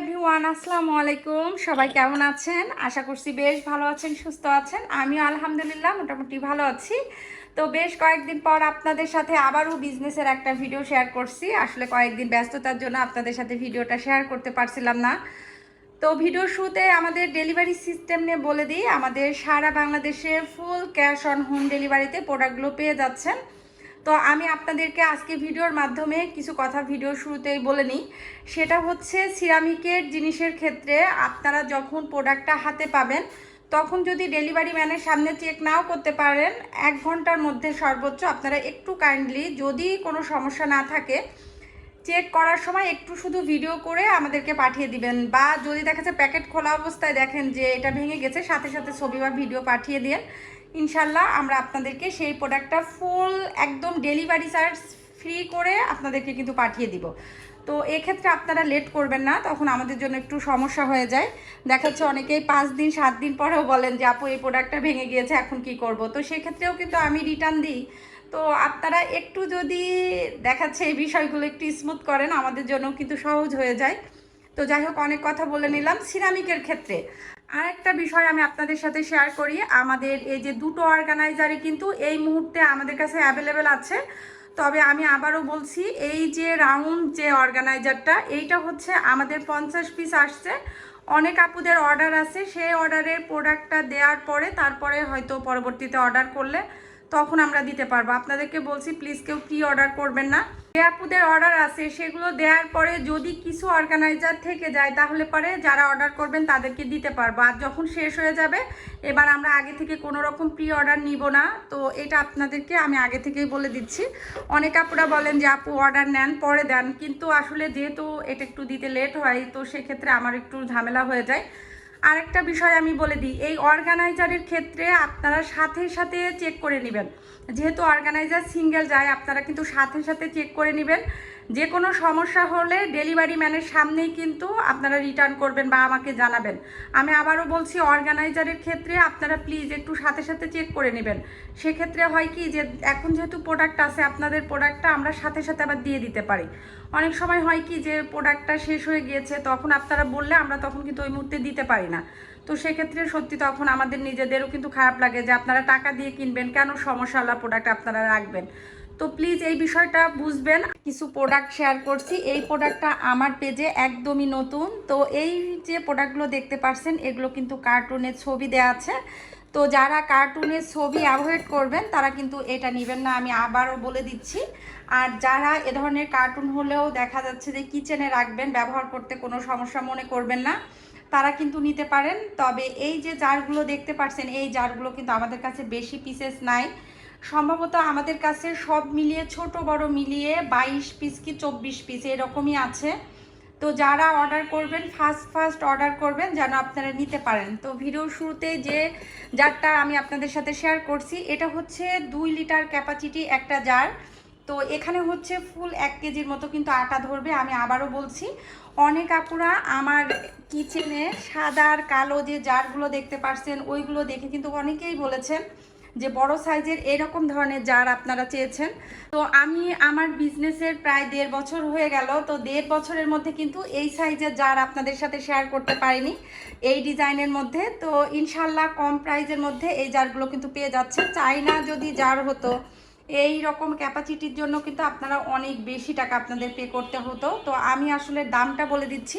Everyone আসসালামু আলাইকুম। সবাই কেমন আছেন? আশা করছি বেশ ভালো আছেন, সুস্থ আছেন। আমিও আলহামদুলিল্লাহ মোটামুটি ভালো আছি। তো বেশ কয়েকদিন পর আপনাদের সাথে আবারও বিজনেসের একটা ভিডিও শেয়ার করছি। আসলে কয়েকদিন ব্যস্ততার জন্য আপনাদের সাথে ভিডিওটা শেয়ার করতে পারছিলাম না। তো ভিডিও শুতে আমাদের ডেলিভারি সিস্টেম নিয়ে বলে দিই, আমাদের সারা বাংলাদেশে ফুল ক্যাশ অন হোম ডেলিভারিতে প্রোডাক্টগুলো পেয়ে যাচ্ছেন। তো আমি আপনাদেরকে আজকে ভিডিওর মাধ্যমে কিছু কথা ভিডিও শুরুতেই বলে নিই। সেটা হচ্ছে সিরামিকের জিনিসের ক্ষেত্রে আপনারা যখন প্রোডাক্টটা হাতে পাবেন, তখন যদি ডেলিভারি ম্যানের সামনে চেক নাও করতে পারেন, এক ঘণ্টার মধ্যে সর্বোচ্চ আপনারা একটু কাইন্ডলি যদি কোনো সমস্যা না থাকে চেক করার সময় একটু শুধু ভিডিও করে আমাদেরকে পাঠিয়ে দিবেন। বা যদি দেখা যায় প্যাকেট খোলা অবস্থায় দেখেন যে এটা ভেঙে গেছে, সাথে সাথে ছবি বা ভিডিও পাঠিয়ে দিন ইনশাল্লাহ আমরা আপনাদেরকে সেই প্রোডাক্টটা ফুল একদম ডেলিভারি চার্জ ফ্রি করে আপনাদেরকে কিন্তু পাঠিয়ে দিব। তো এক্ষেত্রে আপনারা লেট করবেন না, তখন আমাদের জন্য একটু সমস্যা হয়ে যায়। দেখা যাচ্ছে অনেকেই পাঁচ দিন, সাত দিন পরেও বলেন যে, আপু, এই প্রোডাক্টটা ভেঙে গিয়েছে, এখন কি করব? তো সেক্ষেত্রেও কিন্তু আমি রিটার্ন দিই। তো আপনারা একটু যদি দেখাচ্ছে এই বিষয়গুলো একটু স্মুথ করেন, আমাদের জন্য কিন্তু সহজ হয়ে যায়। তো যাই হোক, অনেক কথা বলে নিলাম সিরামিকের ক্ষেত্রে। আরেকটা বিষয় আমি আপনাদের সাথে শেয়ার করি, আমাদের এই যে দুটো অর্গানাইজারই কিন্তু এই মুহূর্তে আমাদের কাছে অ্যাভেলেবেল আছে। তবে আমি আবারও বলছি, এই যে রাউন্ড যে অর্গানাইজারটা এইটা হচ্ছে আমাদের পঞ্চাশ পিস আসছে। অনেক আপুদের অর্ডার আছে, সেই অর্ডারের প্রোডাক্টটা দেওয়ার পরে, তারপরে হয়তো পরবর্তীতে অর্ডার করলে তখন আমরা দিতে পারব। আপনাদেরকে বলছি প্লিজ কেউ প্রি অর্ডার করবেন না। আপুদের অর্ডার আছে, সেগুলো দেওয়ার পরে যদি কিছু অর্গানাইজার থেকে যায়, তাহলে পরে যারা অর্ডার করবেন, তাদেরকে দিতে পারব। আর যখন শেষ হয়ে যাবে, এবার আমরা আগে থেকে কোনো রকম প্রি অর্ডার নিব না। তো এটা আপনাদেরকে আমি আগে থেকেই বলে দিচ্ছি। অনেক আপুরা বলেন যে, আপু অর্ডার নেন, পরে দেন। কিন্তু আসলে যেহেতু এটা একটু দিতে লেট হয়, তো সেক্ষেত্রে আমার একটু ঝামেলা হয়ে যায়। আরেকটা বিষয় আমি বলে দিই, এই অর্গানাইজারের ক্ষেত্রে আপনারা সাথে সাথে চেক করে নেবেন। যেহেতু অর্গানাইজার সিঙ্গেল যায়, আপনারা কিন্তু সাথে সাথে চেক করে নেবেন। যে কোনো সমস্যা হলে ডেলিভারি ম্যানের সামনেই কিন্তু আপনারা রিটার্ন করবেন বা আমাকে জানাবেন। আমি আবারও বলছি, অর্গানাইজারের ক্ষেত্রে আপনারা প্লিজ একটু সাথে সাথে চেক করে নেবেন। সেক্ষেত্রে হয় কি যে, এখন যেহেতু প্রোডাক্ট আছে, আপনাদের প্রোডাক্টটা আমরা সাথে সাথে আবার দিয়ে দিতে পারি। অনেক সময় হয় কি যে প্রোডাক্টটা শেষ হয়ে গিয়েছে, তখন আপনারা বললে আমরা তখন কিন্তু ওই মুহূর্তে দিতে পারি না। তো সেক্ষেত্রে সত্যি তখন আমাদের নিজেদেরও কিন্তু খারাপ লাগে যে, আপনারা টাকা দিয়ে কিনবেন, কেন সমস্যাওয়ালা প্রোডাক্ট আপনারা রাখবেন? তো প্লিজ এই বিষয়টা বুঝবেন। কিছু প্রোডাক্ট শেয়ার করছি। এই প্রোডাক্টটা আমার পেজে একদমই নতুন। তো এই যে প্রোডাক্টগুলো দেখতে পাচ্ছেন এগুলো কিন্তু কার্টুনের ছবি দেওয়া আছে। তো যারা কার্টুনের ছবি অ্যাভয়েড করবেন, তারা কিন্তু এটা নেবেন না। আমি আবারও বলে দিচ্ছি। আর যারা এ ধরনের কার্টুন হলেও দেখা যাচ্ছে যে কিচেনে রাখবেন, ব্যবহার করতে কোনো সমস্যা মনে করবেন না, তারা কিন্তু নিতে পারেন। তবে এই যে জারগুলো দেখতে পাচ্ছেন এই জারগুলো কিন্তু আমাদের কাছে বেশি পিসেস নাই। সম্ভবত আমাদের কাছে সব মিলিয়ে, ছোট, বড় মিলিয়ে বাইশ পিস কি চব্বিশ পিস এরকমই আছে। তো যারা অর্ডার করবেন ফার্স্ট ফার্স্ট অর্ডার করবেন, যেন আপনারা নিতে পারেন। তো ভিডিও শুরুতে যে জারটা আমি আপনাদের সাথে শেয়ার করছি, এটা হচ্ছে দুই লিটার ক্যাপাসিটি একটা জার তো এখানে হচ্ছে ফুল এক কেজির মতো কিন্তু আটা ধরবে, আমি আবারও বলছি। অনেক আপুরা আমার কিচেনে সাদা আর কালো যে জারগুলো দেখতে পারছেন, ওইগুলো দেখে কিন্তু অনেকেই বলেছেন যে বড় সাইজের এরকম ধরনের জার আপনারা চেয়েছেন। তো আমি আমার বিজনেসের প্রায় দেড় বছর হয়ে গেল, তো দেড় বছরের মধ্যে কিন্তু এই সাইজের জার আপনাদের সাথে শেয়ার করতে পারিনি এই ডিজাইনের মধ্যে। তো ইনশাল্লাহ কম প্রাইজের মধ্যে এই জারগুলো কিন্তু পেয়ে যাচ্ছে চাইনা যদি জার হতো, এই রকম ক্যাপাসিটির জন্য কিন্তু আপনারা অনেক বেশি টাকা আপনাদের পে করতে হতো। তো আমি আসলে দামটা বলে দিচ্ছি।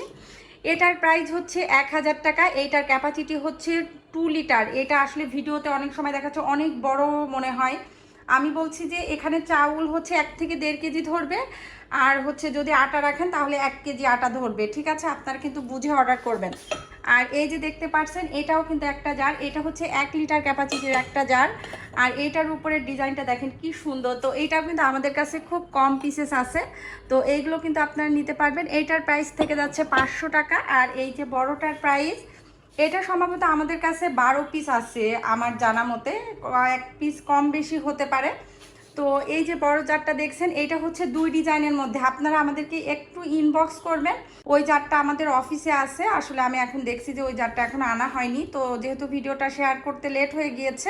এটার প্রাইস হচ্ছে এক হাজার টাকা, এইটার ক্যাপাসিটি হচ্ছে টু লিটার এটা আসলে ভিডিওতে অনেক সময় দেখাচ্ছে, অনেক বড় মনে হয়। আমি বলছি যে এখানে চাউল হচ্ছে এক থেকে দেড় কেজি ধরবে, আর হচ্ছে যদি আটা রাখেন তাহলে এক কেজি আটা ধরবে। ঠিক আছে, আপনারা কিন্তু বুঝে অর্ডার করবেন। আর এই যে দেখতে পাচ্ছেন, এটাও কিন্তু একটা জার। এটা হচ্ছে এক লিটার ক্যাপাসিটির একটা জার। আর এইটার উপরের ডিজাইনটা দেখেন কি সুন্দর। তো এইটাও কিন্তু আমাদের কাছে খুব কম পিসেস আছে। তো এইগুলো কিন্তু আপনারা নিতে পারবেন। এইটার প্রাইস থেকে যাচ্ছে পাঁচশো টাকা। আর এই যে বড়টার প্রাইস এটা সম্ভবত আমাদের কাছে বারো পিস আছে আমার জানা মতে। এক পিস কম বেশি হতে পারে। তো এই যে বড় জারটা দেখছেন এটা হচ্ছে দুই ডিজাইনের মধ্যে। আপনারা আমাদেরকে একটু ইনবক্স করবেন। ওই জারটা আমাদের অফিসে আছে। আসলে আমি এখন দেখছি যে ওই জারটা এখন আনা হয়নি। তো যেহেতু ভিডিওটা শেয়ার করতে লেট হয়ে গিয়েছে,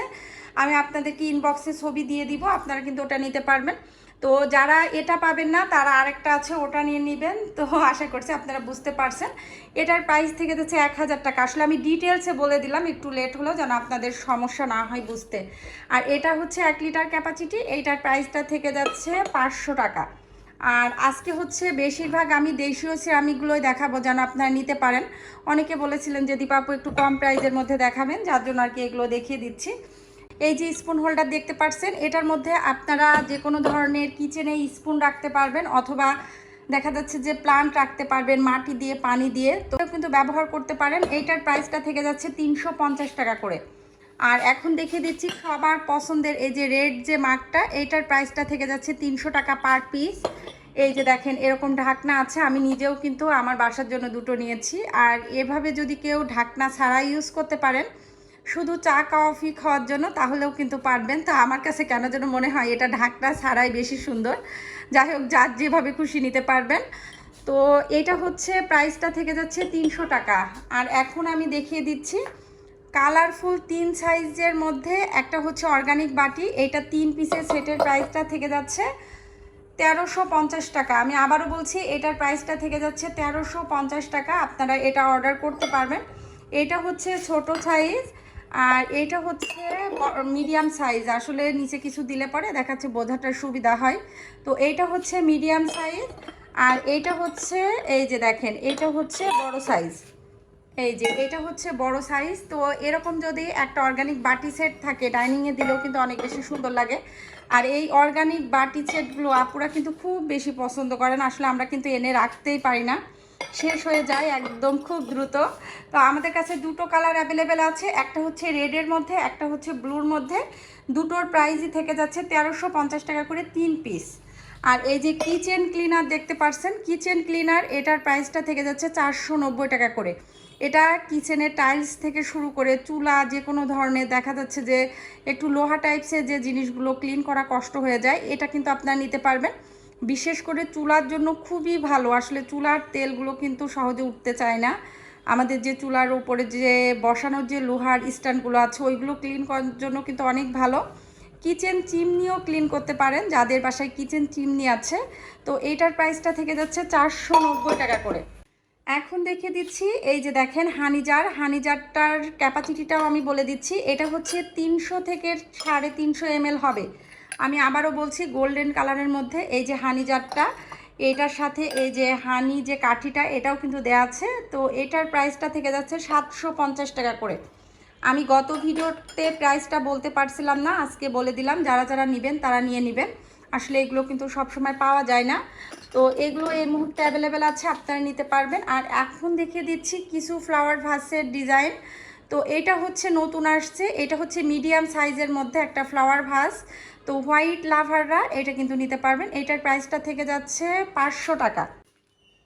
আমি আপনাদেরকে ইনবক্সে ছবি দিয়ে দিব। আপনারা কিন্তু ওটা নিতে পারবেন। তো যারা এটা পাবেন না, তারা আরেকটা আছে, ওটা নিয়ে নেবেন। তো আশা করছি আপনারা বুঝতে পারছেন। এটার প্রাইস থেকে যাচ্ছে এক হাজার টাকা। আসলে আমি ডিটেলসে বলে দিলাম, একটু লেট হলো যেন আপনাদের সমস্যা না হয় বুঝতে। আর এটা হচ্ছে এক লিটার ক্যাপাসিটি এইটার প্রাইসটা থেকে যাচ্ছে পাঁচশো টাকা। আর আজকে হচ্ছে বেশিরভাগ আমি দেশীয় সিরামিকগুলোই দেখাবো যেন আপনারা নিতে পারেন। অনেকে বলেছিলেন যে দীপাপু একটু কম প্রাইজের মধ্যে দেখাবেন। যার জন্য আর কি এগুলো দেখিয়ে দিচ্ছি। এই যে স্পুন হোল্ডার দেখতে পাচ্ছেন, এটার মধ্যে আপনারা যে কোনো ধরনের কিচেনে স্পুন রাখতে পারবেন অথবা দেখা যাচ্ছে যে প্লান্ট রাখতে পারবেন, মাটি দিয়ে, পানি দিয়ে, তো কিন্তু ব্যবহার করতে পারেন। এইটার প্রাইসটা থেকে যাচ্ছে তিনশো পঞ্চাশ টাকা করে। আর এখন দেখিয়ে দিচ্ছি সবার পছন্দের এই যে রেড যে মাগটা, এইটার প্রাইসটা থেকে যাচ্ছে তিনশো টাকা পার পিস এই যে দেখেন, এরকম ঢাকনা আছে, আমি নিজেও কিন্তু আমার বাসার জন্য দুটো নিয়েছি। আর এভাবে যদি কেউ ঢাকনা ছাড়া ইউজ করতে পারেন শুধু চা কফি খাওয়ার জন্য, তাহলেও কিন্তু পারবেন। তো আমার কাছে কেন যেন মনে হয় এটা ঢাকনা ছাড়াই বেশি সুন্দর। যাই হোক, যার যেভাবে খুশি নিতে পারবেন। তো এটা হচ্ছে প্রাইসটা থেকে যাচ্ছে তিনশো টাকা। আর এখন আমি দেখিয়ে দিচ্ছি কালারফুল তিন সাইজের মধ্যে একটা হচ্ছে অর্গানিক বাটি। এটা তিন পিসের সেটের প্রাইসটা থেকে যাচ্ছে তেরোশো পঞ্চাশ টাকা। আমি আবারও বলছি, এটার প্রাইসটা থেকে যাচ্ছে তেরোশো পঞ্চাশ টাকা। আপনারা এটা অর্ডার করতে পারবেন। এটা হচ্ছে ছোট সাইজ আর এটা হচ্ছে মিডিয়াম সাইজ আসলে নিচে কিছু দিলে পরে দেখাচ্ছে বোঝাটার সুবিধা হয়। তো এইটা হচ্ছে মিডিয়াম সাইজ আর এইটা হচ্ছে, এই যে দেখেন এটা হচ্ছে বড় সাইজ এই যে এটা হচ্ছে বড় সাইজ তো এরকম যদি একটা অর্গানিক বাটি সেট থাকে ডাইনিংয়ে দিলেও কিন্তু অনেক বেশি সুন্দর লাগে। আর এই অর্গানিক বাটি সেটগুলো আপুরা কিন্তু খুব বেশি পছন্দ করেন। আসলে আমরা কিন্তু এনে রাখতেই পারি না। শেষ হয়ে যায় একদম খুব দ্রুত। তো আমাদের কাছে দুটো কালার অ্যাভেলেবেল আছে, একটা হচ্ছে রেডের মধ্যে, একটা হচ্ছে ব্লুর মধ্যে। দুটোর প্রাইসই থেকে যাচ্ছে তেরোশো পঞ্চাশ টাকা করে তিন পিস আর এই যে কিচেন ক্লিনার দেখতে পারছেন কিচেন ক্লিনার এটার প্রাইসটা থেকে যাচ্ছে চারশো নব্বই টাকা করে। এটা কিচেনের টাইলস থেকে শুরু করে চুলা, যে কোনো ধরনের দেখা যাচ্ছে যে একটু লোহা টাইপসের যে জিনিসগুলো ক্লিন করা কষ্ট হয়ে যায়, এটা কিন্তু আপনারা নিতে পারবেন। বিশেষ করে চুলার জন্য খুবই ভালো। আসলে চুলার তেলগুলো কিন্তু সহজে উঠতে চায় না। আমাদের যে চুলার উপরে যে বসানোর যে লোহার স্ট্যান্ডগুলো আছে, ওইগুলো ক্লিন করার জন্য কিন্তু অনেক ভালো। কিচেন চিমনিও ক্লিন করতে পারেন, যাদের বাসায় কিচেন চিমনি আছে। তো এইটার প্রাইসটা থেকে যাচ্ছে চারশো নব্বই টাকা করে। এখন দেখে দিচ্ছি, এই যে দেখেন হানিজার হানিজারটার ক্যাপাসিটিটাও আমি বলে দিচ্ছি, এটা হচ্ছে তিনশো থেকে সাড়ে তিনশো এমএল হবে। আমি আবারও বলছি গোল্ডেন কালারের মধ্যে এই যে হানি জারটা এটার সাথে এই যে হানি যে কাঠিটা, এটাও কিন্তু দেওয়া আছে। তো এটার প্রাইসটা থেকে যাচ্ছে সাতশো পঞ্চাশ টাকা করে। আমি গত ভিডিওতে প্রাইসটা বলতে পারছিলাম না, আজকে বলে দিলাম, যারা যারা নেবেন তারা নিয়ে নেবেন। আসলে এগুলো কিন্তু সবসময় পাওয়া যায় না। তো এগুলো এই মুহূর্তে অ্যাভেলেবেল আছে, আপনারা নিতে পারবেন। আর এখন দেখিয়ে দিচ্ছি কিছু ফ্লাওয়ার ভাসের ডিজাইন তো এটা হচ্ছে নতুন আসছে, এটা হচ্ছে মিডিয়াম সাইজের মধ্যে একটা ফ্লাওয়ার ভাস তো হোয়াইট লাভাররা এটা কিন্তু নিতে পারবেন। এটার প্রাইসটা থেকে যাচ্ছে পাঁচশো টাকা।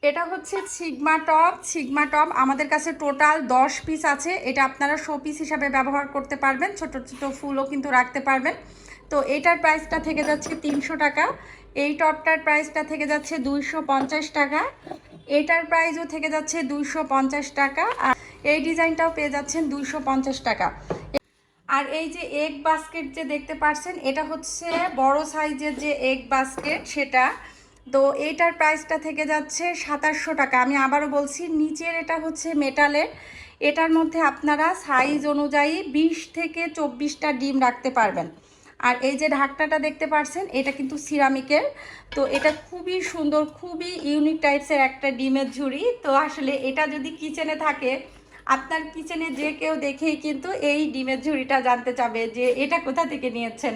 এটা হচ্ছে সিগমা টপ। সিগমা টপ আমাদের কাছে টোটাল দশ পিস আছে। এটা আপনারা শো পিস হিসাবে ব্যবহার করতে পারবেন। ছোট ছোট ফুলও কিন্তু রাখতে পারবেন। তো এটার প্রাইসটা থেকে যাচ্ছে তিনশো টাকা। এই টপটার প্রাইসটা থেকে যাচ্ছে দুইশো পঞ্চাশ টাকা। এটার প্রাইসও থেকে যাচ্ছে দুইশো পঞ্চাশ টাকা। আর এই ডিজাইনটাও পেয়ে যাচ্ছেন দুইশো পঞ্চাশ টাকা। আর এই যে এগ বাস্কেট যে দেখতে পাচ্ছেন এটা হচ্ছে বড় সাইজের যে এগ বাস্কেট সেটা। তো এইটার প্রাইসটা থেকে যাচ্ছে সাতাশশো টাকা। আমি আবারও বলছি, নিচের এটা হচ্ছে মেটালের এটার মধ্যে আপনারা সাইজ অনুযায়ী বিশ থেকে চব্বিশটা ডিম রাখতে পারবেন। আর এই যে ঢাকনাটা দেখতে পাচ্ছেন এটা কিন্তু সিরামিকের। তো এটা খুবই সুন্দর, খুবই ইউনিক টাইপসের একটা ডিমের ঝুড়ি। তো আসলে এটা যদি কিচেনে থাকে আপনার কিচেনে যে কেউ দেখেই কিন্তু এই ডিমের ঝুড়িটা জানতে চাবে যে এটা কোথা থেকে নিয়েছেন।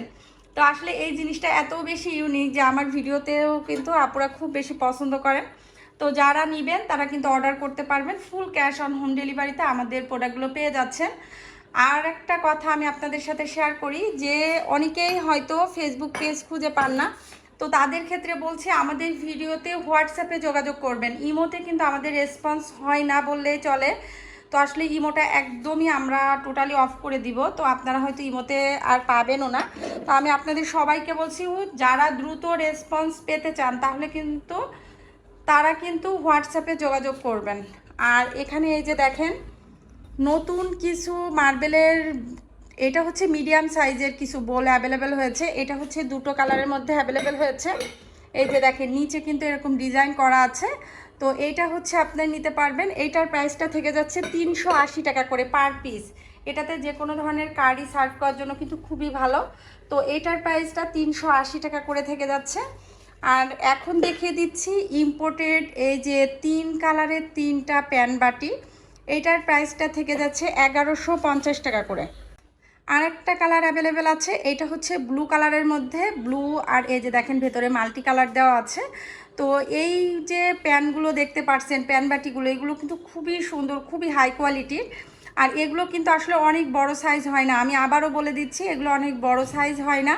তো আসলে এই জিনিসটা এত বেশি ইউনিক যে আমার ভিডিওতেও কিন্তু আপুরা খুব বেশি পছন্দ করেন। তো যারা নেবেন, তারা কিন্তু অর্ডার করতে পারবেন। ফুল ক্যাশ অন হোম ডেলিভারিতে আমাদের প্রোডাক্টগুলো পেয়ে যাচ্ছেন। আর একটা কথা আমি আপনাদের সাথে শেয়ার করি যে অনেকেই হয়তো ফেসবুক পেজ খুঁজে পান না। তো তাদের ক্ষেত্রে বলছি, আমাদের ভিডিওতে হোয়াটসঅ্যাপে যোগাযোগ করবেন। ইমোতে কিন্তু আমাদের রেসপন্স হয় না বললেই চলে। তো আসলে ইমোটা একদমই আমরা টোটালি অফ করে দিব। তো আপনারা হয়তো ইমোতে আর পাবেনও না। তো আমি আপনাদের সবাইকে বলছি যারা দ্রুত রেসপন্স পেতে চান, তাহলে কিন্তু তারা কিন্তু হোয়াটসঅ্যাপে যোগাযোগ করবেন। আর এখানে এই যে দেখেন, নতুন কিছু মার্বেলের এটা হচ্ছে মিডিয়াম সাইজের কিছু বোল অ্যাভেলেবেল হয়েছে। এটা হচ্ছে দুটো কালারের মধ্যে অ্যাভেলেবেল হয়েছে। এই যে দেখেন, নিচে কিন্তু এরকম ডিজাইন করা আছে। তো এইটা হচ্ছে আপনি নিতে পারবেন। এইটার প্রাইসটা থেকে যাচ্ছে তিনশো আশি টাকা করে পার পিস এটাতে যে কোনো ধরনের কারি সার্ভ করার জন্য কিন্তু খুবই ভালো। তো এইটার প্রাইসটা তিনশো আশি টাকা করে থেকে যাচ্ছে। আর এখন দেখিয়ে দিচ্ছি ইম্পোর্টেড এই যে তিন কালারের তিনটা প্যান বাটি। এইটার প্রাইসটা থেকে যাচ্ছে এগারোশো টাকা করে। আরেকটা কালার অ্যাভেলেবেল আছে। এটা হচ্ছে ব্লু কালারের মধ্যে। ব্লু আর এই যে দেখেন ভেতরে মাল্টি কালার দেওয়া আছে। তো এই যে প্যানগুলো দেখতে পাচ্ছেন প্যান বাটিগুলো, এগুলো কিন্তু খুবই সুন্দর, খুবই হাই কোয়ালিটির আর এগুলো কিন্তু আসলে অনেক বড় সাইজ হয় না। আমি আবারও বলে দিচ্ছি, এগুলো অনেক বড় সাইজ হয় না।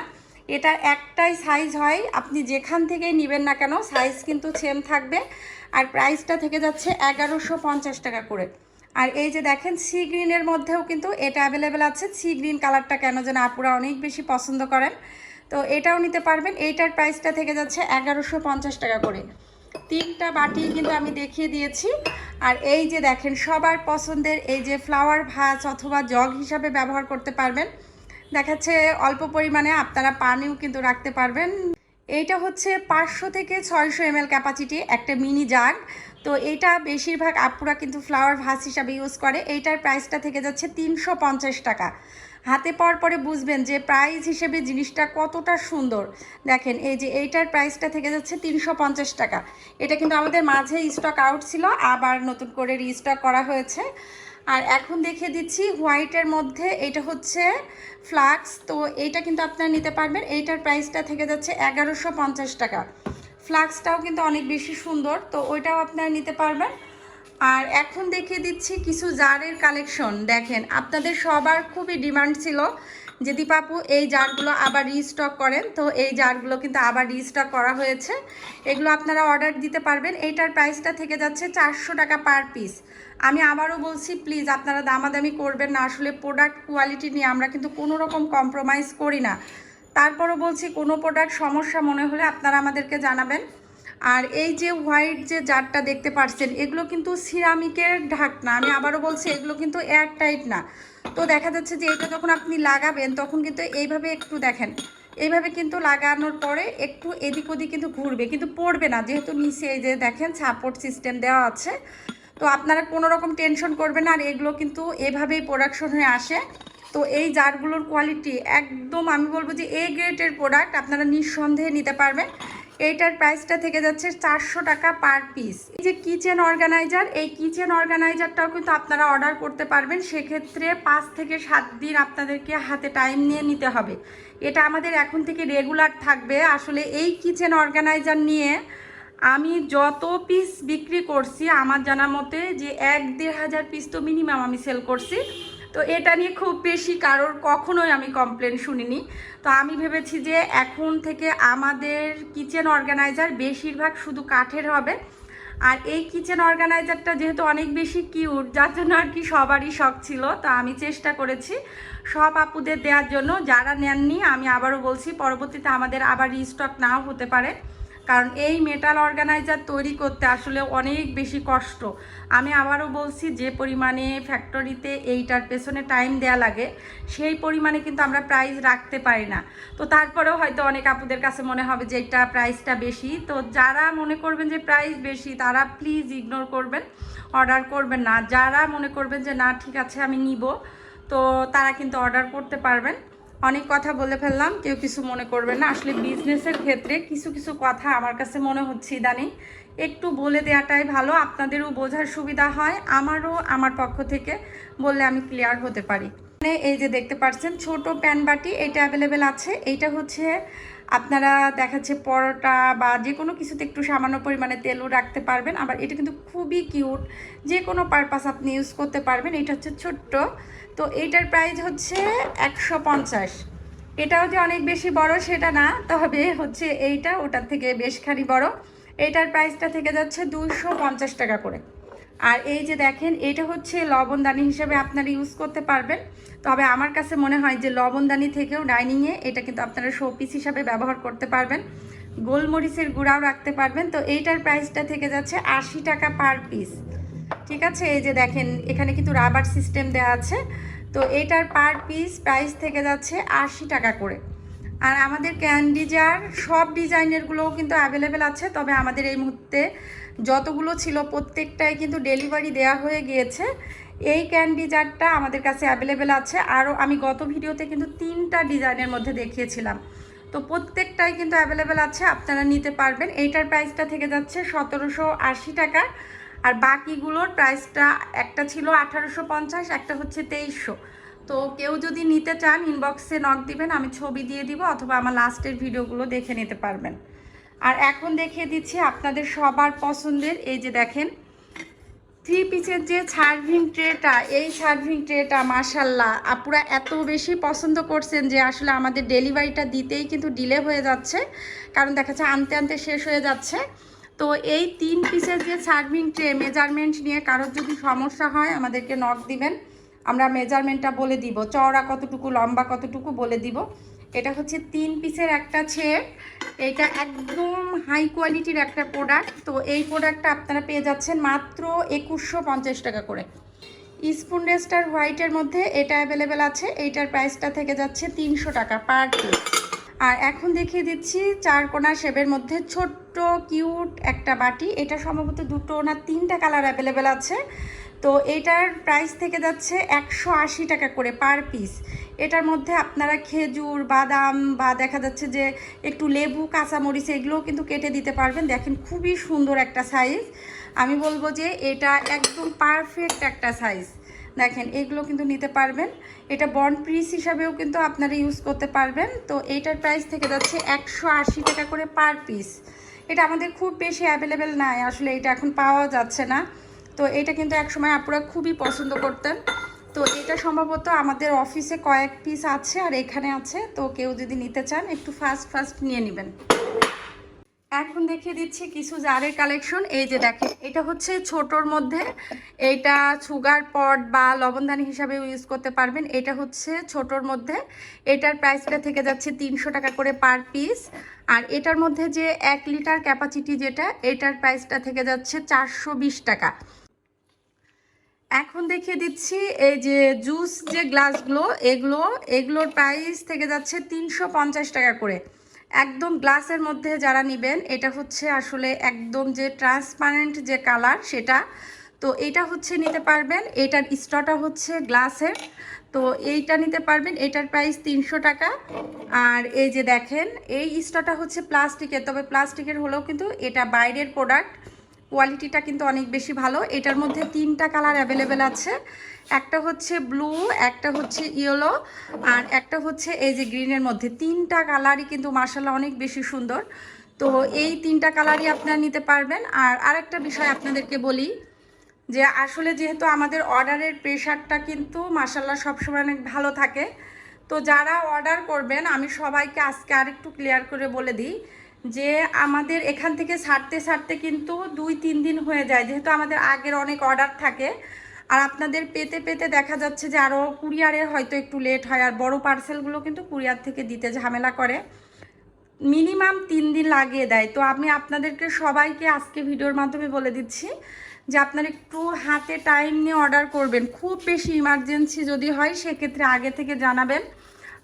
এটা একটাই সাইজ হয়, আপনি যেখান থেকেই নেবেন না কেন সাইজ কিন্তু সেম থাকবে। আর প্রাইসটা থেকে যাচ্ছে এগারোশো পঞ্চাশ টাকা করে। আর এই যে দেখেন সি গ্রিনের মধ্যেও কিন্তু এটা অ্যাভেলেবেল আছে। সি গ্রিন কালারটা কেন যেন আপুরা অনেক বেশি পছন্দ করেন। তো এটাও নিতে পারবেন। এইটার প্রাইসটা থেকে যাচ্ছে এগারোশো পঞ্চাশ টাকা করে। তিনটা বাটি কিন্তু আমি দেখিয়ে দিয়েছি। আর এই যে দেখেন, সবার পছন্দের এই যে ফ্লাওয়ার ভাজ অথবা জগ হিসাবে ব্যবহার করতে পারবেন। দেখাচ্ছে অল্প পরিমাণে আপনারা পানিও কিন্তু রাখতে পারবেন। এইটা হচ্ছে পাঁচশো থেকে ছয়শো এমএল ক্যাপাসিটি একটা মিনি জাগ তো এইটা বেশিরভাগ আপুরা কিন্তু ফ্লাওয়ার ভাস হিসাবে ইউজ করে। এইটার প্রাইসটা থেকে যাচ্ছে তিনশো পঞ্চাশ টাকা। হাতে পাওয়ার পরে বুঝবেন যে প্রাইস হিসেবে জিনিসটা কতটা সুন্দর। দেখেন, এই যে এইটার প্রাইসটা থেকে যাচ্ছে তিনশো পঞ্চাশ টাকা। এটা কিন্তু আমাদের মাঝে স্টক আউট ছিল, আবার নতুন করে রিস্টক করা হয়েছে। আর এখন দেখিয়ে দিচ্ছি হোয়াইটের মধ্যে, এটা হচ্ছে ফ্লাক্স তো এইটা কিন্তু আপনারা নিতে পারবেন, এইটার প্রাইসটা থেকে যাচ্ছে এগারোশো টাকা। ফ্লাক্সটাও কিন্তু অনেক বেশি সুন্দর, তো ওইটাও আপনারা নিতে পারবেন। আর এখন দেখিয়ে দিচ্ছি কিছু জারের কালেকশন। দেখেন, আপনাদের সবার খুবই ডিমান্ড ছিল যে, দীপাপু, এই জারগুলো আবার রিস্টক করেন। তো এই জারগুলো কিন্তু আবার রিস্টক করা হয়েছে। এগুলো আপনারা অর্ডার দিতে পারবেন। এইটার প্রাইসটা থেকে যাচ্ছে চারশো টাকা পার পিস আমি আবারও বলছি প্লিজ আপনারা দামাদামি করবেন না। আসলে প্রোডাক্ট কোয়ালিটি নিয়ে আমরা কিন্তু কোনো রকম কম্প্রোমাইজ করি না। তারপরও বলছি, কোনো প্রোডাক্ট সমস্যা মনে হলে আপনারা আমাদেরকে জানাবেন। আর এই যে হোয়াইট যে জারটা দেখতে পাচ্ছেন এগুলো কিন্তু সিরামিকের ঢাকনা। আমি আবারও বলছি, এগুলো কিন্তু এয়ার টাইট না। তো দেখা যাচ্ছে যে এটা যখন আপনি লাগাবেন, তখন কিন্তু এইভাবে একটু দেখেন। এইভাবে কিন্তু লাগানোর পরে একটু এদিক ওদিক কিন্তু ঘুরবে, কিন্তু পড়বে না। যেহেতু নিচে এই যে দেখেন সাপোর্ট সিস্টেম দেওয়া আছে। তো আপনারা কোনো রকম টেনশন করবেন আর এগুলো কিন্তু এভাবেই প্রোডাকশন হয়ে আসে। তো এই জারগুলোর কোয়ালিটি একদম আমি বলব যে এ গ্রেটের প্রোডাক্ট আপনারা নিঃসন্দেহে নিতে পারবেন। এইটার প্রাইসটা থেকে যাচ্ছে চারশো টাকা পার পিস। এই যে কিচেন অর্গানাইজার, এই কিচেন অর্গানাইজারটাও কিন্তু আপনারা অর্ডার করতে পারবেন। সেক্ষেত্রে পাঁচ থেকে সাত দিন আপনাদেরকে হাতে টাইম নিয়ে নিতে হবে। এটা আমাদের এখন থেকে রেগুলার থাকবে। আসলে এই কিচেন অর্গানাইজার নিয়ে আমি যত পিস বিক্রি করছি, আমার জানা মতে যে এক দেড় হাজার পিস তো মিনিমাম আমি সেল করছি। তো এটা নিয়ে খুব বেশি কারোর কখনোই আমি কমপ্লেন শুনিনি। তো আমি ভেবেছি যে এখন থেকে আমাদের কিচেন অর্গানাইজার বেশিরভাগ শুধু কাঠের হবে। আর এই কিচেন অর্গানাইজারটা যেহেতু অনেক বেশি কিউট যার জন্য আর কি সবারই শখ ছিল, তো আমি চেষ্টা করেছি সব আপুদের দেওয়ার জন্য। যারা নেননি, আমি আবারও বলছি, পরবর্তীতে আমাদের আবার রিস্টক নাও হতে পারে। কারণ এই মেটাল অর্গানাইজার তৈরি করতে আসলে অনেক বেশি কষ্ট। আমি আবারও বলছি, যে পরিমাণে ফ্যাক্টরিতে এইটার পেছনে টাইম দেয়া লাগে, সেই পরিমাণে কিন্তু আমরা প্রাইস রাখতে পারি না। তো তারপরেও হয়তো অনেক আপুদের কাছে মনে হবে যে এটা প্রাইসটা বেশি। তো যারা মনে করবেন যে প্রাইস বেশি, তারা প্লিজ ইগনোর করবেন অর্ডার করবেন না। যারা মনে করবেন যে না, ঠিক আছে, আমি নিব, তো তারা কিন্তু অর্ডার করতে পারবেন। অনেক কথা বলে ফেললাম, কেউ কিছু মনে করবে না। আসলে বিজনেসের ক্ষেত্রে কিছু কিছু কথা আমার কাছে মনে হচ্ছে ইদানিং। একটু বলে দেওয়াটাই ভালো, আপনাদেরও বোঝার সুবিধা হয়, আমারও আমার পক্ষ থেকে বললে আমি ক্লিয়ার হতে পারি। মানে এই যে দেখতে পাচ্ছেন, ছোট প্যান বাটি এটা অ্যাভেলেবেল আছে এটা হচ্ছে আপনারা দেখাচ্ছে পরোটা বা যে কোনো কিছুতে একটু সামান্য পরিমাণে তেলও রাখতে পারবেন। আবার এটা কিন্তু খুবই কিউট। যে কোনো পারপাস আপনি ইউজ করতে পারবেন। এটা হচ্ছে ছোট্ট। তো এইটার প্রাইস হচ্ছে একশো পঞ্চাশ। এটাও যে অনেক বেশি বড় সেটা না, তবে হচ্ছে এইটা ওটার থেকে বেশ খানি বড়। এইটার প্রাইসটা থেকে যাচ্ছে দুশো টাকা করে। আর এই যে দেখেন, এটা হচ্ছে লবণদানি হিসেবে আপনারা ইউজ করতে পারবেন। তবে আমার কাছে মনে হয় যে লবণদানি থেকেও ডাইনিংয়ে এটা কিন্তু আপনারা শোপিস হিসাবে ব্যবহার করতে পারবেন। গোলমরিচের গুঁড়াও রাখতে পারবেন। তো এইটার প্রাইসটা থেকে যাচ্ছে আশি টাকা পার পিস ঠিক আছে? এই যে দেখেন, এখানে কিন্তু রাবার সিস্টেম দেওয়া আছে। তো এইটার পার পিস প্রাইস থেকে যাচ্ছে আশি টাকা করে। আর আমাদের ক্যান্ডি জার সব ডিজাইনেরগুলোও কিন্তু অ্যাভেলেবেল আছে। তবে আমাদের এই মুহূর্তে যতগুলো ছিল প্রত্যেকটাই কিন্তু ডেলিভারি দেওয়া হয়ে গিয়েছে। এই ক্যান্ডি জারটা আমাদের কাছে অ্যাভেলেবেল আছে। আরও আমি গত ভিডিওতে কিন্তু তিনটা ডিজাইনের মধ্যে দেখিয়েছিলাম। তো প্রত্যেকটাই কিন্তু অ্যাভেলেবেল আছে, আপনারা নিতে পারবেন। এইটার প্রাইসটা থেকে যাচ্ছে সতেরোশো আশি টাকা। আর বাকিগুলোর প্রাইসটা একটা ছিল আঠারোশো পঞ্চাশ, একটা হচ্ছে তেইশশো। তো কেউ যদি নিতে চান ইনবক্সে নক দিবেন, আমি ছবি দিয়ে দিব, অথবা আমার লাস্টের ভিডিওগুলো দেখে নিতে পারবেন। আর এখন দেখিয়ে দিচ্ছি আপনাদের সবার পছন্দের, এই যে দেখেন থ্রি পিসের যে সার্ভিং ট্রেটা, এই সার্ভিং ট্রেটা মাসাল্লাহ আপুরা এত বেশি পছন্দ করছেন যে আসলে আমাদের ডেলিভারিটা দিতেই কিন্তু ডিলে হয়ে যাচ্ছে, কারণ দেখা যাচ্ছে আনতে আনতে শেষ হয়ে যাচ্ছে। তো এই তিন পিসের যে সার্ভিং ট্রে মেজারমেন্ট নিয়ে কারোর যদি সমস্যা হয়, আমাদেরকে নক দিবেন। আমরা মেজারমেন্টটা বলে দিব, চওড়া কতটুকু, লম্বা কতটুকু বলে দিব। এটা হচ্ছে তিন পিসের একটা ছেট এটা একদম হাই কোয়ালিটির একটা প্রোডাক্ট তো এই প্রোডাক্টটা আপনারা পেয়ে যাচ্ছেন মাত্র একুশশো পঞ্চাশ টাকা করে। স্পুন রেস্টার হোয়াইটের মধ্যে এটা অ্যাভেলেবেল আছে। এইটার প্রাইসটা থেকে যাচ্ছে তিনশো টাকা পার পিস আর এখন দেখিয়ে দিচ্ছি চার কোনা শেপের মধ্যে ছোট্ট কিউট একটা বাটি। এটা সম্ভবত দুটো না তিনটা কালার অ্যাভেলেবেল আছে। তো এটার প্রাইস থেকে যাচ্ছে একশো আশি টাকা করে পার পিস এটার মধ্যে আপনারা খেজুর, বাদাম বা দেখা যাচ্ছে যে একটু লেবু, কাঁচামরিচ, এগুলোও কিন্তু কেটে দিতে পারবেন। দেখেন খুবই সুন্দর একটা সাইজ আমি বলব যে এটা একদম পারফেক্ট একটা সাইজ দেখেন, এগুলো কিন্তু নিতে পারবেন। এটা বন্ড পিস হিসাবেও কিন্তু আপনারা ইউজ করতে পারবেন। তো এইটার প্রাইস থেকে যাচ্ছে একশো আশি টাকা করে পার পিস এটা আমাদের খুব বেশি অ্যাভেলেবেল নাই। আসলে এটা এখন পাওয়া যাচ্ছে না। তো এটা কিন্তু একসময় আপুরা খুবই পছন্দ করতেন। তো এটা সম্ভবত আমাদের অফিসে কয়েক পিস আছে আর এখানে আছে। তো কেউ যদি নিতে চান, একটু ফাস্ট ফাস্ট নিয়ে নেবেন। এখন দেখিয়ে দিচ্ছি কিছু জারের কালেকশন এই যে দেখেন, এটা হচ্ছে ছোটোর মধ্যে। এইটা সুগার পট বা লবণদানি হিসাবে ইউজ করতে পারবেন। এটা হচ্ছে ছোটোর মধ্যে। এটার প্রাইসটা থেকে যাচ্ছে তিনশো টাকা করে পার পিস আর এটার মধ্যে যে এক লিটার ক্যাপাসিটি যেটা, এটার প্রাইসটা থেকে যাচ্ছে চারশো বিশ টাকা। এখন দেখিয়ে দিচ্ছি এই যে জুস যে গ্লাসগুলো, এগুলো, এগুলোর প্রাইস থেকে যাচ্ছে তিনশো পঞ্চাশ টাকা করে। একদম গ্লাসের মধ্যে যারা নেবেন, এটা হচ্ছে আসলে একদম যে ট্রান্সপারেন্ট যে কালার সেটা, তো এটা হচ্ছে নিতে পারবেন। এটার স্টটা হচ্ছে গ্লাসের, তো এইটা নিতে পারবেন। এটার প্রাইস তিনশো টাকা। আর এই যে দেখেন, এই স্টটা হচ্ছে প্লাস্টিকের তবে প্লাস্টিকের হলেও কিন্তু এটা বাইরের প্রোডাক্ট কোয়ালিটিটা কিন্তু অনেক বেশি ভালো। এটার মধ্যে তিনটা কালার অ্যাভেলেবেল আছে। একটা হচ্ছে ব্লু একটা হচ্ছে ইয়েলো আর একটা হচ্ছে এই যে গ্রিনের মধ্যে। তিনটা কালারই কিন্তু মার্শাল্লাহ অনেক বেশি সুন্দর। তো এই তিনটা কালারই আপনারা নিতে পারবেন। আর আরেকটা বিষয় আপনাদেরকে বলি, যে আসলে যেহেতু আমাদের অর্ডারের প্রেশারটা কিন্তু মার্শাল্লাহ সবসময় অনেক ভালো থাকে, তো যারা অর্ডার করবেন, আমি সবাইকে আজকে আরেকটু ক্লিয়ার করে বলে দিই যে আমাদের এখান থেকে ছাড়তে ছাড়তে কিন্তু দুই, তিন দিন হয়ে যায়। যেহেতু আমাদের আগের অনেক অর্ডার থাকে, আর আপনাদের পেতে পেতে দেখা যাচ্ছে যে আরও কুরিয়ারে হয়তো একটু লেট হয়, আর বড় পার্সেলগুলো কিন্তু কুরিয়ার থেকে দিতে ঝামেলা করে। মিনিমাম তিন দিন লাগিয়ে দেয়। তো আমি আপনাদেরকে সবাইকে আজকে ভিডিওর মাধ্যমে বলে দিচ্ছি যে আপনারা একটু হাতে টাইম নিয়ে অর্ডার করবেন। খুব বেশি ইমার্জেন্সি যদি হয়, সেক্ষেত্রে আগে থেকে জানাবেন।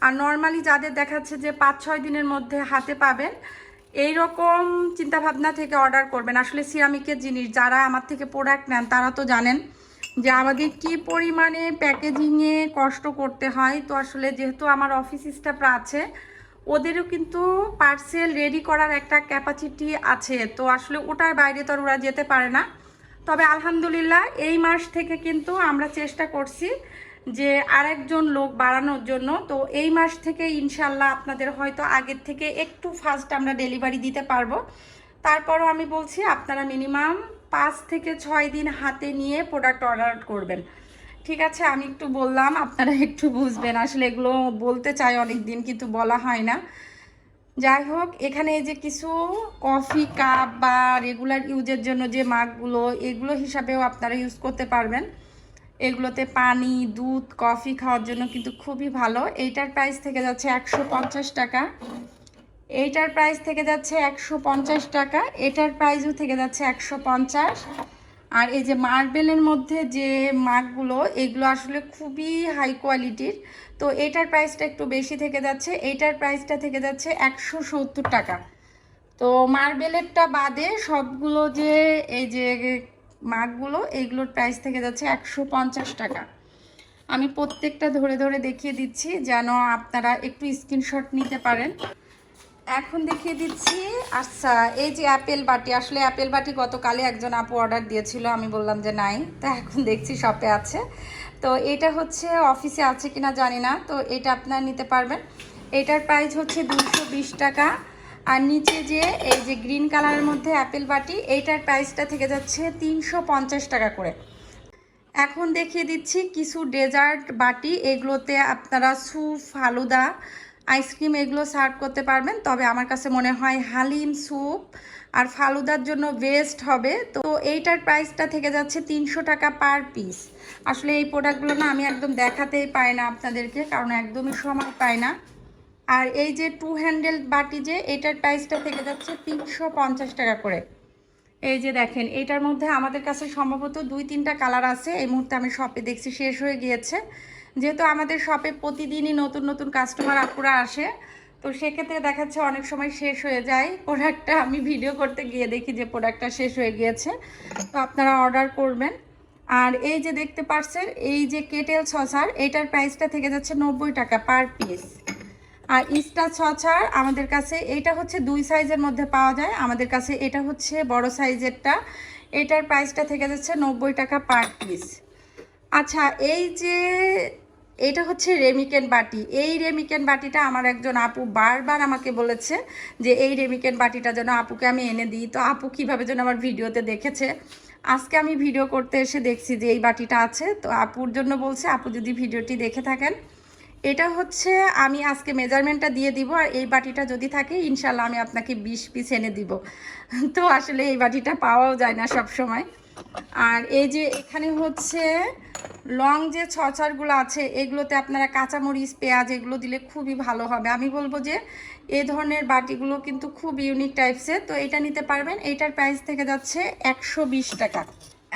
আর নর্মালি যাদের দেখাচ্ছে যে পাঁচ, ছয় দিনের মধ্যে হাতে পাবেন এই রকম চিন্তাভাবনা থেকে অর্ডার করবেন। আসলে সিরামিকের জিনিস, যারা আমার থেকে প্রোডাক্ট নেন, তারা তো জানেন যে আমাদের কি পরিমাণে প্যাকেজিংয়ে কষ্ট করতে হয়। তো আসলে যেহেতু আমার অফিস স্টাফরা আছে, ওদেরও কিন্তু পার্সেল রেডি করার একটা ক্যাপাসিটি আছে। তো আসলে ওটার বাইরে তো ওরা যেতে পারে না। তবে আলহামদুলিল্লাহ, এই মাস থেকে কিন্তু আমরা চেষ্টা করছি যে আরেকজন লোক বাড়ানোর জন্য। তো এই মাস থেকে ইনশাল্লাহ আপনাদের হয়তো আগের থেকে একটু ফাস্ট আমরা ডেলিভারি দিতে পারব। তারপরও আমি বলছি, আপনারা মিনিমাম পাঁচ থেকে ছয় দিন হাতে নিয়ে প্রোডাক্ট অর্ডার করবেন। ঠিক আছে, আমি একটু বললাম, আপনারা একটু বুঝবেন। আসলে এগুলো বলতে চাই অনেক দিন কিন্তু বলা হয় না। যাই হোক, এখানে যে কিছু কফি কাপ বা রেগুলার ইউজের জন্য যে মাগগুলো এগুলো হিসাবেও আপনারা ইউজ করতে পারবেন। এগুলোতে পানি, দুধ, কফি খাওয়ার জন্য কিন্তু খুবই ভালো। এইটার প্রাইস থেকে যাচ্ছে একশো পঞ্চাশ টাকা। এইটার প্রাইস থেকে যাচ্ছে একশো পঞ্চাশ টাকা। এটার প্রাইসও থেকে যাচ্ছে একশো পঞ্চাশ। আর এই যে মার্বেলের মধ্যে যে মাগগুলো এগুলো আসলে খুবই হাই কোয়ালিটির তো এটার প্রাইসটা একটু বেশি থেকে যাচ্ছে। এটার প্রাইসটা থেকে যাচ্ছে একশো সত্তর টাকা। তো মার্বেলেরটা বাদে সবগুলো যে এই যে মাগগুলো এইগুলোর প্রাইস থেকে যাচ্ছে একশো পঞ্চাশ টাকা। আমি প্রত্যেকটা ধরে ধরে দেখিয়ে দিচ্ছি যেন আপনারা একটু স্ক্রিনশট নিতে পারেন। এখন দেখিয়ে দিচ্ছি আচ্ছা এই যে অ্যাপেল বাটি, আসলে অ্যাপেল বাটি গতকালে একজন আপু অর্ডার দিয়েছিল, আমি বললাম যে নাই, তা এখন দেখছি শপে আছে। তো এটা হচ্ছে অফিসে আছে কিনা জানি না, তো এটা আপনারা নিতে পারবেন। এটার প্রাইস হচ্ছে দুশো টাকা। আর নিচে যে, এই যে গ্রিন কালারের মধ্যে অ্যাপেল বাটি, এইটার প্রাইসটা থেকে যাচ্ছে তিনশো পঞ্চাশ টাকা করে। এখন দেখিয়ে দিচ্ছি কিছু ডেজার্ট বাটি, এগুলোতে আপনারা স্যুপ ফালুদা আইসক্রিম এগুলো সার্ভ করতে পারবেন। তবে আমার কাছে মনে হয় হালিম স্যুপ আর ফালুদার জন্য বেস্ট হবে। তো এইটার প্রাইসটা থেকে যাচ্ছে তিনশো টাকা পার পিস আসলে এই প্রোডাক্টগুলো না আমি একদম দেখাতেই পাই না আপনাদেরকে, কারণ একদমই সময় পাই না। আর এই যে টু হ্যান্ডেল বাটি যে, এটার প্রাইসটা থেকে যাচ্ছে তিনশো পঞ্চাশ টাকা করে। এই যে দেখেন, এটার মধ্যে আমাদের কাছে সম্ভবত দুই তিনটা কালার আছে। এই মুহূর্তে আমি শপে দেখছি, শেষ হয়ে গিয়েছে। যেহেতু আমাদের শপে প্রতিদিনই নতুন নতুন কাস্টমার আপুরা আসে, তো সেক্ষেত্রে দেখাচ্ছে অনেক সময় শেষ হয়ে যায়। প্রোডাক্টটা আমি ভিডিও করতে গিয়ে দেখি যে প্রোডাক্টটা শেষ হয়ে গিয়েছে। তো আপনারা অর্ডার করবেন। আর এই যে দেখতে পাচ্ছেন, এই যে কেটেল সসার, এটার প্রাইসটা থেকে যাচ্ছে নব্বই টাকা পার পিস আর ইস্টা ছছার আমাদের কাছে এটা হচ্ছে দুই সাইজের মধ্যে পাওয়া যায়। আমাদের কাছে এটা হচ্ছে বড় সাইজেরটা। এটার প্রাইসটা থেকে যাচ্ছে নব্বই টাকা পার পিস। আচ্ছা এই যে এটা হচ্ছে রেমিকেন বাটি। এই রেমিকেন বাটিটা আমার একজন আপু বারবার আমাকে বলেছে যে এই রেমিকেন বাটিটা যেন আপুকে আমি এনে দিই। তো আপু কীভাবে যেন আমার ভিডিওতে দেখেছে। আজকে আমি ভিডিও করতে এসে দেখছি যে এই বাটিটা আছে। তো আপুর জন্য বলছে, আপু যদি ভিডিওটি দেখে থাকেন এটা হচ্ছে আমি আজকে মেজারমেন্টটা দিয়ে দিব আর এই বাটিটা যদি থাকে ইনশাল্লাহ আমি আপনাকে বিশ পিস এনে দিব। তো আসলে এই বাটিটা পাওয়াও যায় না সব সময় আর এই যে এখানে হচ্ছে লং যে ছচারগুলো আছে, এগুলোতে আপনারা কাঁচামরিচ, পেঁয়াজ এগুলো দিলে খুবই ভালো হবে। আমি বলব যে এ ধরনের বাটিগুলো কিন্তু খুব ইউনিক টাইপসের তো এটা নিতে পারবেন এইটার প্রাইস থেকে যাচ্ছে একশো বিশ টাকা।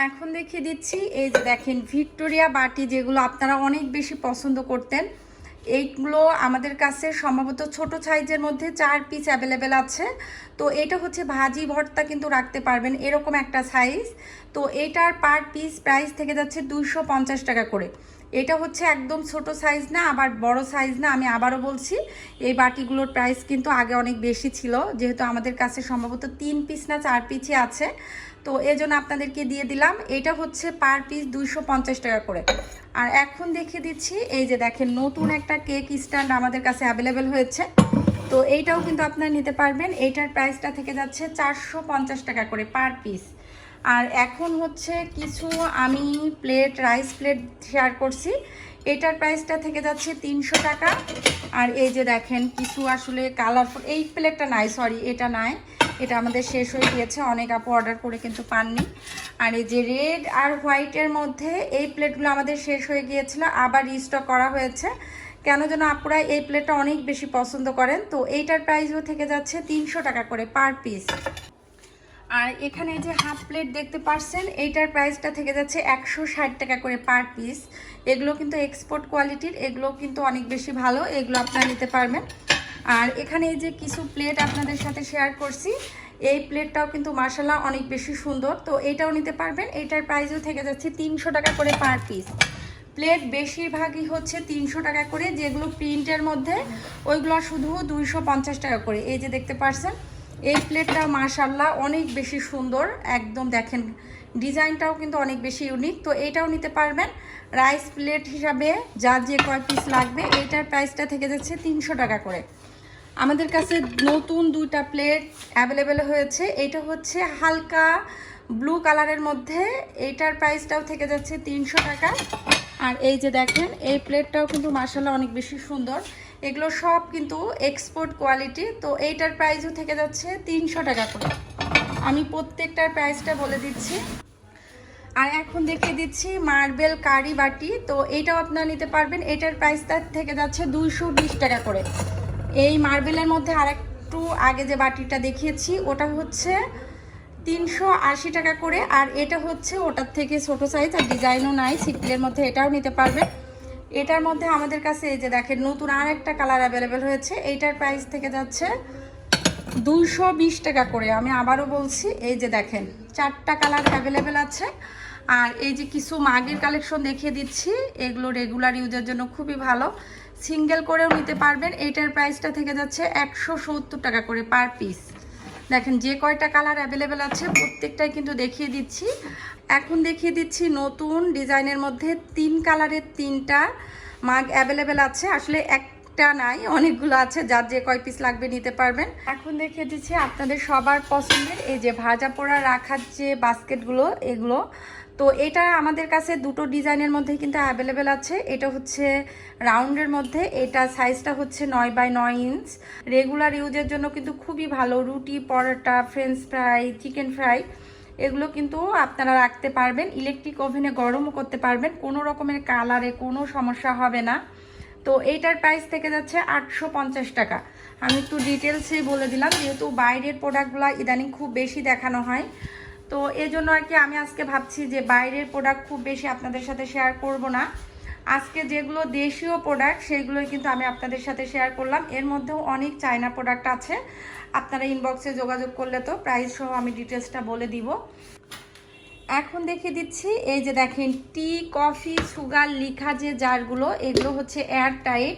এখন দেখিয়ে দিচ্ছি, এই যে দেখেন, ভিক্টোরিয়া বাটি যেগুলো আপনারা অনেক বেশি পছন্দ করতেন এইগুলো আমাদের কাছে সম্ভবত ছোট সাইজের মধ্যে চার পিস অ্যাভেলেবেল আছে। তো এটা হচ্ছে ভাজি ভর্তা কিন্তু রাখতে পারবেন এরকম একটা সাইজ তো এটার পার পিস প্রাইস থেকে যাচ্ছে দুইশো টাকা করে। এটা হচ্ছে একদম ছোট সাইজ না, আবার বড় সাইজ না, আমি আবারও বলছি, এই বাটিগুলোর প্রাইস কিন্তু আগে অনেক বেশি ছিল, যেহেতু আমাদের কাছে সম্ভবত তিন পিস না, চার পিসই আছে। তো এই জন্য আপনাদেরকে দিয়ে দিলাম, এটা হচ্ছে পার পিস দুইশো পঞ্চাশ টাকা করে। আর এখন দেখে দিচ্ছি, এই যে দেখেন নতুন একটা কেক স্ট্যান্ড আমাদের কাছে অ্যাভেলেবেল হয়েছে। তো এইটাও কিন্তু আপনারা নিতে পারবেন, এইটার প্রাইসটা থেকে যাচ্ছে চারশো পঞ্চাশ টাকা করে পার পিস আর এখন হচ্ছে কিছু আমি প্লেট রাইস প্লেট শেয়ার করছি। এটার প্রাইসটা থেকে যাচ্ছে তিনশো টাকা। আর এই যে দেখেন, কিছু আসলে কালারফুল এই প্লেটটা নাই সরি এটা নাই। এটা আমাদের শেষ হয়ে গিয়েছে, অনেক আপু অর্ডার করে কিন্তু পাননি। আর এই যে রেড আর হোয়াইটের মধ্যে এই প্লেটগুলো আমাদের শেষ হয়ে গিয়েছিল, আবার রিস্টক করা হয়েছে। কেন যেন আপুরা এই প্লেটটা অনেক বেশি পছন্দ করেন। তো এইটার প্রাইসও থেকে যাচ্ছে তিনশো টাকা করে পার পিস আর এখানে যে হাফ প্লেট দেখতে পাচ্ছেন এইটার প্রাইসটা থেকে যাচ্ছে একশো ষাট টাকা করে পার পিস। এগুলো কিন্তু এক্সপোর্ট কোয়ালিটির, এগুলো কিন্তু অনেক বেশি ভালো, এগুলো আপনারা নিতে পারবেন। আর এখানে এই যে কিছু প্লেট আপনাদের সাথে শেয়ার করছি, এই প্লেটটাও কিন্তু মার্শাল্লাহ অনেক বেশি সুন্দর। তো এইটাও নিতে পারবেন এইটার প্রাইসও থেকে যাচ্ছে তিনশো টাকা করে পার পিস। প্লেট বেশিরভাগই হচ্ছে তিনশো টাকা করে, যেগুলো প্রিন্টের মধ্যে, ওইগুলো শুধু দুইশো পঞ্চাশ টাকা করে। এই যে দেখতে পারছেন এই প্লেটটা মার্শাল্লাহ অনেক বেশি সুন্দর। একদম দেখেন, ডিজাইনটাও কিন্তু অনেক বেশি ইউনিক তো এইটাও নিতে পারবেন। রাইস প্লেট হিসাবে যা যে কয় পিস লাগবে এইটার প্রাইসটা থেকে যাচ্ছে তিনশো টাকা করে। আমাদের কাছে নতুন দুইটা প্লেট অ্যাভেলেবেল হয়েছে। এটা হচ্ছে হালকা ব্লু কালারের মধ্যে। এইটার প্রাইসটাও থেকে যাচ্ছে তিনশো টাকা। আর এই যে দেখেন, এই প্লেটটাও কিন্তু মার্শাল্লাহ অনেক বেশি সুন্দর। এগুলো সব কিন্তু এক্সপোর্ট কোয়ালিটি তো এইটার প্রাইসও থেকে যাচ্ছে তিনশো টাকা করে। আমি প্রত্যেকটার প্রাইসটা বলে দিচ্ছি। আর এখন দেখিয়ে দিচ্ছি মার্বেল কারি বাটি, তো এইটাও আপনারা নিতে পারবেন। এটার প্রাইসটা থেকে যাচ্ছে দুইশো বিশ টাকা করে। এই মার্বেলের মধ্যে আর একটু আগে যে বাটিটা দেখিয়েছি, ওটা হচ্ছে তিনশো আশি টাকা করে, আর এটা হচ্ছে ওটার থেকে ছোট সাইজ আর ডিজাইনও নাই সিপ্লের মধ্যে এটাও নিতে পারবেন। এটার মধ্যে আমাদের কাছে এই যে দেখেন, নতুন আর একটা কালার অ্যাভেলেবেল হয়েছে। এইটার প্রাইস থেকে যাচ্ছে দুইশো বিশ টাকা করে। আমি আবারও বলছি, এই যে দেখেন, চারটা কালার অ্যাভেলেবেল আছে। আর এই যে কিছু মাগের কালেকশন দেখিয়ে দিচ্ছি, এগুলো রেগুলার ইউজের জন্য খুবই ভালো। সিঙ্গেল করেও নিতে পারবেন। এইটার প্রাইসটা থেকে যাচ্ছে একশো সত্তর টাকা করে পার পিস দেখেন যে কয়টা কালার অ্যাভেলেবেল আছে, প্রত্যেকটাই কিন্তু দেখিয়ে দিচ্ছি। এখন দেখিয়ে দিচ্ছি নতুন ডিজাইনের মধ্যে তিন কালারের তিনটা মাগ অ্যাভেলেবেল আছে। আসলে একটা নাই, অনেকগুলো আছে, যার যে কয় পিস লাগবে নিতে পারবেন। এখন দেখিয়ে দিচ্ছি আপনাদের সবার পছন্দের, এই যে ভাজা পোড়া রাখার যে বাস্কেটগুলো, এগুলো তো এটা আমাদের কাছে দুটো ডিজাইনের মধ্যে কিন্তু অ্যাভেলেবেল আছে। এটা হচ্ছে রাউন্ডের মধ্যে। এটা সাইজটা হচ্ছে নয় বাই নয় ইঞ্চ রেগুলার ইউজের জন্য কিন্তু খুবই ভালো। রুটি, paratha French fry chicken fry এগুলো কিন্তু আপনারা রাখতে পারবেন। ইলেকট্রিক ওভেনে গরমও করতে পারবেন। কোনো রকমের কালারে কোনো সমস্যা হবে না। তো এইটার প্রাইস থেকে যাচ্ছে আটশো পঞ্চাশ টাকা। আমি একটু ডিটেলসে বলে দিলাম। যেহেতু বাইরের প্রোডাক্টগুলো ইদানিং খুব বেশি দেখানো হয় তো এই জন্য আর কি আমি আজকে ভাবছি যে বাইরের প্রোডাক্ট খুব বেশি আপনাদের সাথে শেয়ার করব না। আজকে যেগুলো দেশীয় প্রোডাক্ট সেগুলোই কিন্তু আমি আপনাদের সাথে শেয়ার করলাম। এর মধ্যেও অনেক চায়না প্রোডাক্ট আছে। আপনারা ইনবক্সে যোগাযোগ করলে তো প্রাইস সহ আমি ডিটেলসটা বলে দিব। এখন দেখিয়ে দিচ্ছি, এই যে দেখেন টি কফি সুগার লিখা যে জারগুলো, এগুলো হচ্ছে এয়ার টাইট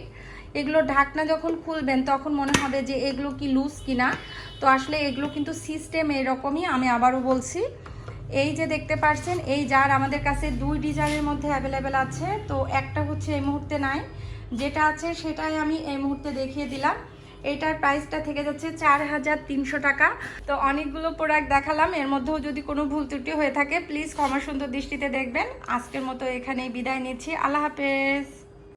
এগুলো ঢাকনা যখন খুলবেন, তখন মনে হবে যে এগুলো কি লুজ কিনা। তো আসলে এগুলো কিন্তু সিস্টেম এরকমই, আমি আবারও বলছি। এই যে দেখতে পাচ্ছেন এই জার আমাদের কাছে দুই ডিজাইনের মধ্যে অ্যাভেলেবেল আছে। তো একটা হচ্ছে এই মুহূর্তে নাই। যেটা আছে সেটাই আমি এই মুহূর্তে দেখিয়ে দিলাম। এটার প্রাইসটা থেকে যাচ্ছে চার হাজার তিনশো টাকা। তো অনেকগুলো প্রোডাক্ট দেখালাম, এর মধ্যেও যদি কোনো ভুল ত্রুটি হয়ে থাকে প্লিজ ক্ষমা সুন্দর দৃষ্টিতে দেখবেন। আজকের মতো এখানেই বিদায় নিচ্ছি। আল্লাহ হাফেজ।